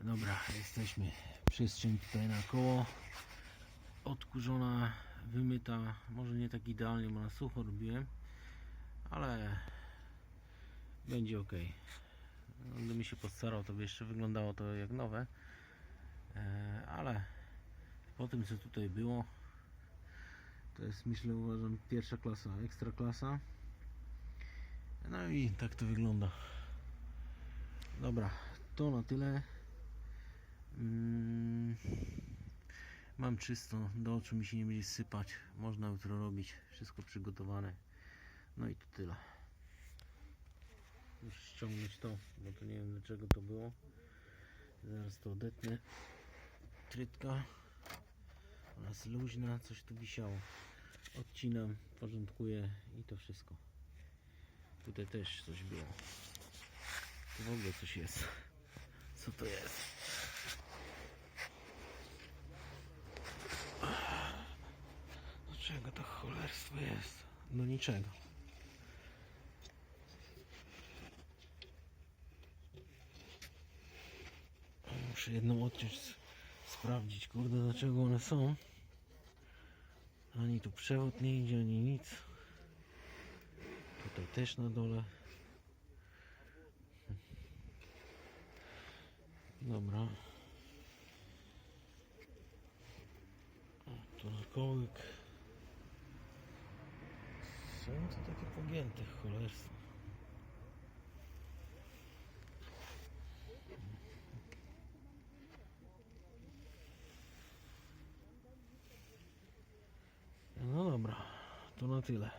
Dobra, jesteśmy. Przestrzeń tutaj na koło. Odkurzona, wymyta. Może nie tak idealnie, bo na sucho robiłem. Ale będzie ok. Gdybym się postarał, to by jeszcze wyglądało to jak nowe. E, ale po tym co tutaj było, to jest myślę uważam pierwsza klasa, ekstra klasa. No i tak to wygląda. Dobra, to na tyle. Mm, Mam czysto, do oczu mi się nie będzie sypać. Można jutro robić, wszystko przygotowane. No i to tyle. Muszę ściągnąć to, bo to nie wiem dlaczego to było. Zaraz to odetnę. Trytka. Jest luźna, coś tu wisiało. Odcinam, porządkuję i to wszystko. Tutaj też coś było. Tu w ogóle coś jest. Co to jest? Czego to cholerstwo jest? No niczego. Muszę jedną odciąć, sprawdzić, kurde, dlaczego one są. Ani tu przewód nie idzie, ani nic. Tutaj też na dole. Dobra. O, Tu na kołyk. Są to takie pogięte cholerstwo. No dobra, to na tyle.